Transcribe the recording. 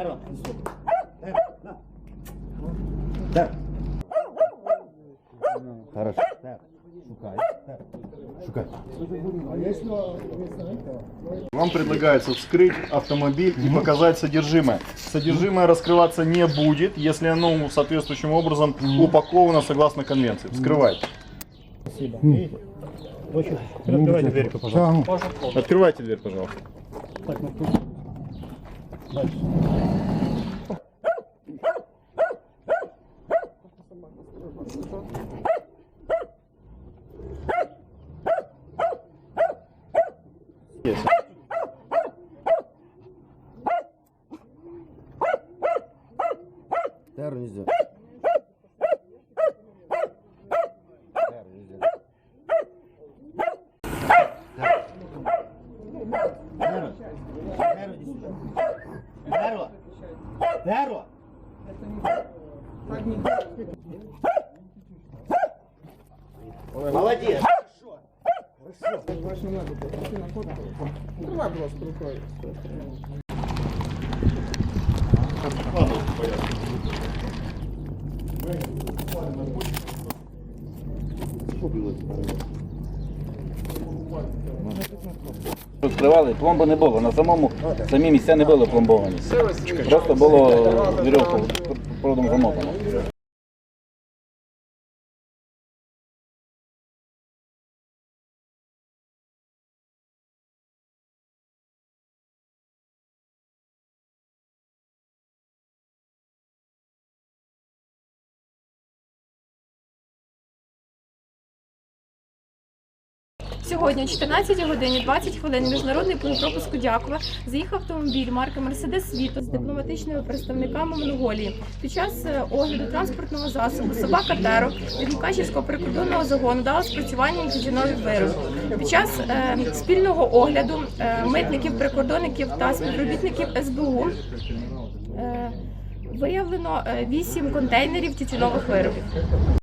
Дай, Дай, Хорошо. Шукай. Шукай. Вам предлагается вскрыть автомобиль и показать содержимое. Содержимое раскрываться не будет, если оно соответствующим образом упаковано согласно конвенции. Вскрывайте. Спасибо. Открывайте ну, дверь, пожалуйста. Открывайте дверь, пожалуйста. Так, ну Дальше. Теру нельзя. Теру нельзя. Теру. Теру сюда. Теру. Теру. Молодец. Розкривали, пломби не було. На самому самі місця не були пломбовані. Просто було вірьовку проводом замотано. Сьогодні о 14 годині 20 хвилин міжнародний пункт пропуску Дякова заїхав автомобіль марки Мерседес Світо з дипломатичними представниками Монголії. Під час е, огляду транспортного засобу собака Теро від Мукачівського прикордонного загону дала спрацювання тютюнові вироби. Під час е, спільного огляду е, митників, прикордонників та співробітників СБУ е, виявлено 8 контейнерів тютюнових виробів.